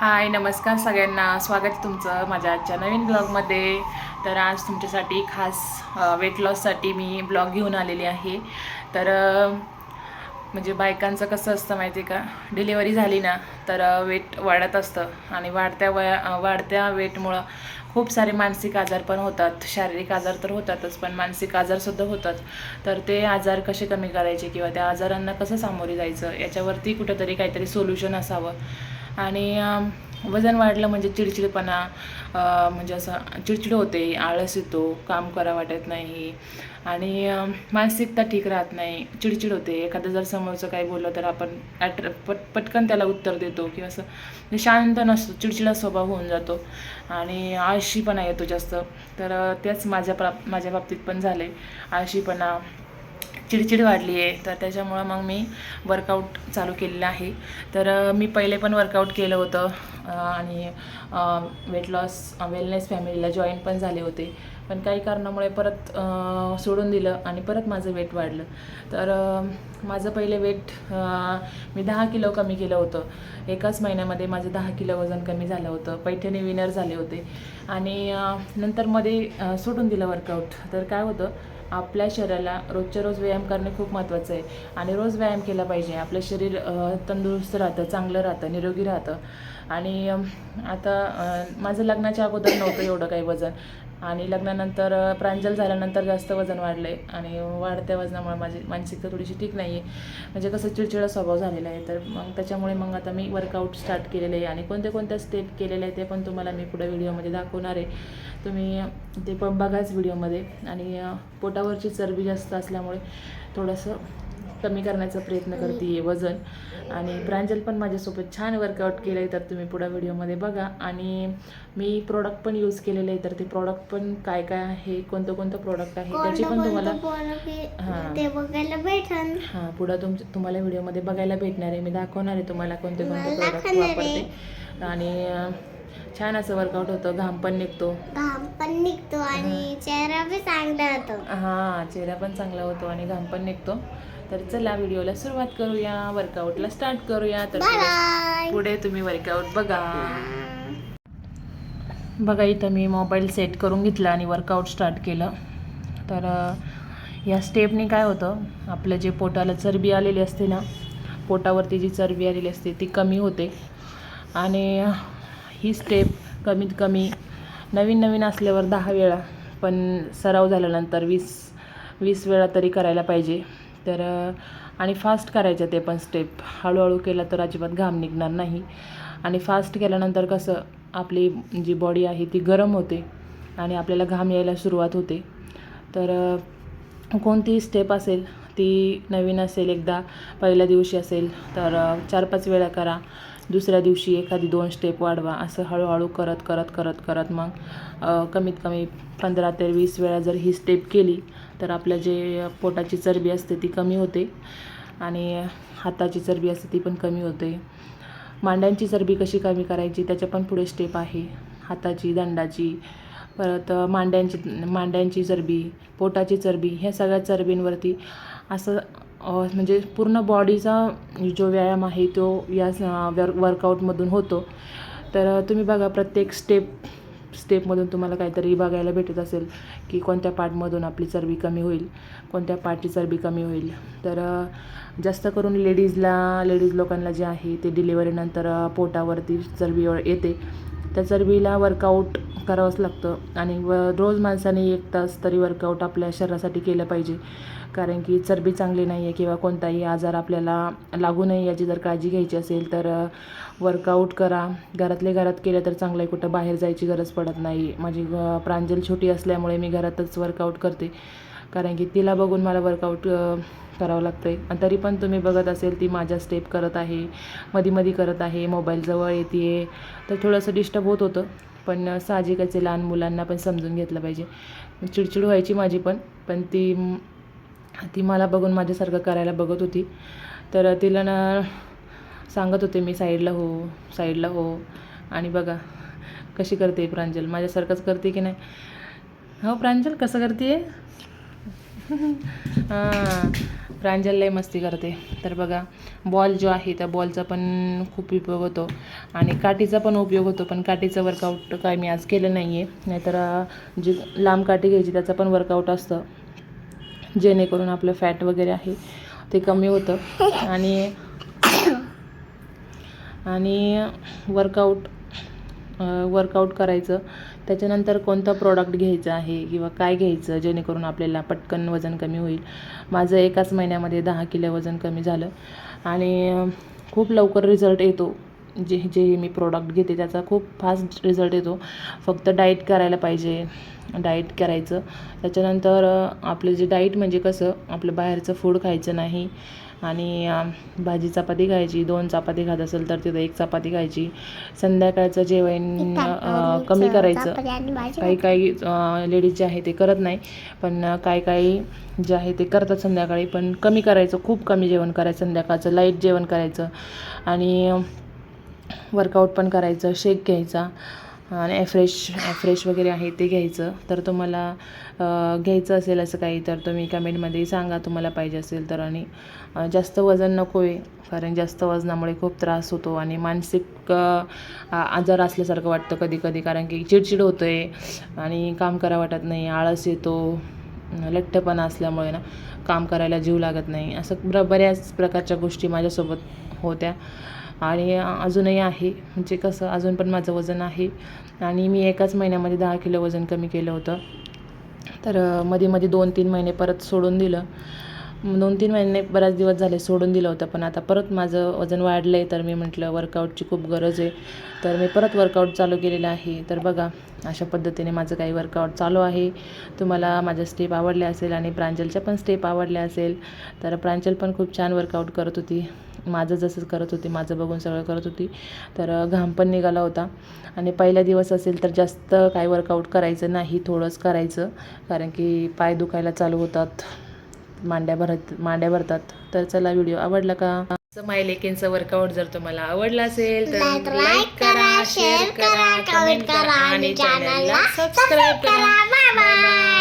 हाय नमस्कार सगळ्यांना. स्वागत आहे तुमचं माझ्या आजच्या नवीन ब्लॉगमध्ये. तर आज तुमच्यासाठी खास वेट लॉससाठी मी ब्लॉग घेऊन आलेली आहे. तर म्हणजे बायकांचं कसं असतं माहिती आहे का? डिलिव्हरी झाली ना तर वेट वाढत असतं. आणि वाढत्या वया वाढत्या वेटमुळं खूप सारे मानसिक आजार पण होतात. शारीरिक आजार तर होतातच पण मानसिक आजारसुद्धा होतात. तर ते आजार कसे कमी करायचे किंवा त्या आजारांना कसं सामोरे जायचं याच्यावरती कुठंतरी काहीतरी सोल्युशन असावं. आणि वजन वाढलं म्हणजे चिडचिडपणा म्हणजे असं चिडचिड होते आळस येतो काम करा वाटत नाही आणि मानसिकता ठीक राहत नाही चिडचिड होते. एखादं जर समोरचं काही बोललं तर आपण ॲट पट पटकन त्याला उत्तर देतो किंवा असं म्हणजे शांत नसतो चिडचिडा स्वभाव होऊन जातो आणि आळशीपणा येतो जास्त. तर तेच माझ्या प्रा माझ्या बाबतीत पण झालं आहे आळशीपणा चिडचिड वाढली आहे. तर त्याच्यामुळं मग मी वर्कआउट चालू केलेलं आहे. तर मी पहिले पण वर्कआउट केलं होतं. आणि वेट लॉस वेलनेस फॅमिलीला जॉईन पण झाले होते. पण काही कारणामुळे परत सोडून दिलं आणि परत माझं वेट वाढलं. तर माझं पहिले वेट मी दहा किलो कमी केलं होतं. एकाच महिन्यामध्ये माझं दहा किलो वजन कमी झालं होतं. पैठणी विनर झाले होते. आणि नंतर मध्ये सोडून दिलं वर्कआउट तर काय होतं आपल्या शरीराला रोजच्या रोज व्यायाम करणे खूप महत्त्वाचं आहे. आणि रोज व्यायाम केला पाहिजे. आपलं शरीर तंदुरुस्त राहतं चांगलं राहतं निरोगी राहतं. आणि आता माझं लग्नाच्या अगोदर नव्हतं एवढं काही वजन. आणि लग्नानंतर प्रांजल झाल्यानंतर जास्त वजन वाढलं आहे आणि वाढत्या वजनामुळे माझी मानसिकता थोडीशी ठीक नाही आहे म्हणजे कसं चिडचिडा स्वभाव झालेला आहे. तर मग त्याच्यामुळे मग आता मी वर्कआउट स्टार्ट केलेलं आहे. आणि कोणत्या कोणत्या स्टेप केलेले आहे ते पण तुम्हाला मी पुढे व्हिडिओमध्ये दाखवणार आहे. तुम्ही ते पण बघाच व्हिडिओमध्ये. आणि पोटावरची चरबी जास्त असल्यामुळे थोडंसं कमी करण्याचा प्रयत्न करते वजन. आणि प्रांजल पण माझ्यासोबत छान वर्कआउट केलं आहे तर तुम्ही पुढं व्हिडिओमध्ये बघा. आणि मी प्रोडक्ट पण यूज केलेले आहे तर ते प्रॉडक्ट पण काय काय आहे कोणतं कोणतं प्रॉडक्ट आहे त्याची पण तुम्हाला हां. हां पुढं तुम तुम्हाला व्हिडिओमध्ये बघायला भेटणार आहे. मी दाखवणार आहे तुम्हाला कोणते कोणते प्रोडक्ट वापरते. आणि छान असं वर्कआउट होतं. घाम पण निघतो. घाम पण निघतो आणि चेहरा बी चांगला होतो. हां चेहरा पण चांगला होतो आणि घाम पण निघतो. तर चला व्हिडिओला सुरुवात करूया वर्कआउटला स्टार्ट करूया. तर पुढे- तुम्ही वर्कआउट बघा. बघा इथं मी मोबाईल सेट करून घेतला आणि वर्कआउट स्टार्ट केलं. तर या स्टेपनी काय होतं आपलं जे पोटाला चरबी आलेली असते ना पोटावरती जी चरबी आलेली असते ती कमी होते. आणि ही स्टेप कमीत कमी नवीन नवीन असल्यावर दहा वेळा पण सराव झाल्यानंतर वीस वीस वेळा तरी करायला पाहिजे. तर आणि फास्ट करायच्या ते पण स्टेप हळूहळू केलं तर अजिबात घाम निघणार नाही. आणि फास्ट केल्यानंतर कसं आपली जी बॉडी आहे ती गरम होते आणि आपल्याला घाम यायला सुरुवात होते. तर कोणतीही स्टेप असेल ती नवीन असेल एकदा पहिल्या दिवशी असेल तर चार पाच वेळा करा. दुसऱ्या दिवशी एखादी दोन स्टेप वाढवा. असं हळूहळू करत करत करत करत मग कमीत कमी पंधरा ते वीस वेळा जर ही स्टेप केली तर आपलं जे पोटाची चरबी असते ती कमी होते आणि हाताची चरबी असते ती पण कमी होते. मांड्यांची चरबी कशी कमी करायची त्याच्या पण पुढे स्टेप आहे. हाताची दंडाची परत मांड्यांची मांड्यांची चरबी पोटाची चरबी ह्या सगळ्या चरबींवरती असं म्हणजे पूर्ण बॉडीचा जो व्यायाम आहे तो या वर वर्कआउटमधून होतो. तर तुम्ही बघा प्रत्येक स्टेप स्टेपमधून तुम्हाला काहीतरी बघायला भेटत असेल की कोणत्या पार्टमधून आपली चरबी कमी होईल कोणत्या पार्टची चरबी कमी होईल. तर जास्त करून लेडीजला लेडीज लोकांना जे आहे ते डिलिव्हरीनंतर पोटावरती चरबी येते. त्या चरबीला वर्कआउट करावंच लागतं. आणि व रोज माणसाने एक तास तरी वर्कआउट आपल्या शरीरासाठी केलं पाहिजे. कारण की चरबी चांगली नाही आहे किंवा कोणताही आजार आपल्याला लागू नये याची जर काळजी घ्यायची असेल तर वर्कआउट करा. घरातले घरात केलं तर चांगलं आहे कुठं बाहेर जायची गरज पडत नाही. माझी प्रांजल छोटी असल्यामुळे मी घरातच वर्कआउट करते. कारण की तिला बघून मला वर्कआउट करावं लागतं आहे आणि तरी पण तुम्ही बघत असेल ती माझ्या स्टेप करत आहे मधी मधी करत आहे मोबाईलजवळ येते येते तर थोडंसं डिस्टर्ब होत होतं. पण साहजिकच आहे लहान मुलांना पण समजून घेतलं पाहिजे. चिडचिड व्हायची माझी पण. पण ती ती मला बघून माझ्यासारखं करायला बघत होती. तर तिला ना सांगत होते मी साईडला हो साईडला हो. आणि बघा कशी करते प्रांजल माझ्यासारखंच करते की नाही? हो प्रांजल कसं करते हां प्रांजल लय मस्ती करते. तर बघा बॉल जो आहे त्या बॉलचा पण खूप उपयोग होतो. आणि काठीचा पण उपयोग होतो पण काठीचं वर्कआउट काय मी आज केलं नाही आहे नाहीतर जी लांब काठी घ्यायची त्याचं पण वर्कआउट असतं. जेणेकरून आपलं फॅट वगैरे आहे ते कमी होतं. आणि आणि वर्कआउट वर्कआउट करायचं. त्याच्यानंतर कोणतं प्रॉडक्ट घ्यायचं आहे किंवा काय घ्यायचं जेणेकरून आपल्याला पटकन वजन कमी होईल. माझं एकाच महिन्यामध्ये दहा किलो वजन कमी झालं. आणि खूप लवकर रिझल्ट येतो. जे जे मी प्रॉडक्ट घेते त्याचा खूप फास्ट रिझल्ट येतो. फक्त डाईट करायला पाहिजे. डाईट करायचं. त्याच्यानंतर आपलं जे डाईट म्हणजे कसं आपलं बाहेरचं फूड खायचं नाही आणि भाजी चपाती खायची दोन चपाती खात असेल तर तिथं एक चपाती खायची. संध्याकाळचं जेवण कमी करायचं. काही काही लेडीज जे आहे ते करत नाही. पण काही काही जे आहे ते करतात संध्याकाळी. पण कमी करायचं खूप कमी जेवण करायचं संध्याकाळचं. लाइट जेवण करायचं. आणि वर्कआउट पण करायचं शेक घ्यायचा आणि फ्रेश फ्रेश वगैरे आहे ते घ्यायचं. तर तुम्हाला घ्यायचं असेल असं काही तर तुम्ही कमेंटमध्ये सांगा तुम्हाला पाहिजे असेल तर. आणि जास्त वजन नको आहे कारण जास्त वजनामुळे खूप त्रास होतो आणि मानसिक आजार असल्यासारखं वाटतं कधी कधी कारण की चिडचिड होतं आहे आणि काम करा वाटत नाही आळस येतो लठ्ठपणा असल्यामुळे ना काम करायला जीव लागत नाही. असं ब बऱ्याच प्रकारच्या गोष्टी माझ्यासोबत होत्या. आणि अजूनही आहे. म्हणजे कसं अजून पण माझं वजन आहे. आणि मी एकाच महिन्यामध्ये दहा किलो वजन कमी केलं होतं. तर मध्ये मध्ये दोन तीन महिने परत सोडून दिलं. दोन तीन महिने बऱ्याच दिवस झाले सोडून दिलं होतं पण आता परत माझं वजन वाढलं आहे तर मी म्हटलं वर्कआउटची खूप गरज आहे. तर मी परत वर्कआउट चालू केलेलं आहे. तर बघा अशा पद्धतीने माझं काही वर्कआउट चालू आहे. तुम्हाला माझ्या स्टेप आवडल्या असेल आणि प्रांजलच्या पण स्टेप आवडल्या असेल तर प्रांजल पण खूप छान वर्कआउट करत होती. माझं जसं करत होती माझं बघून सगळं करत होती. तर घाम पण निघाला होता. आणि पहिला दिवस असेल तर जास्त काही वर्कआउट करायचं नाही थोडंच करायचं. कारण की पाय दुखायला चालू होतात. मांड्या भरत मांड्या भरतात. तर चला व्हिडिओ आवडला का? माय लेकींचं वर्कआउट जर तुम्हाला आवडला असेल तर लाईक करा शेअर करा कमेंट करा आणि चॅनलला सबस्क्राईब करा. बाय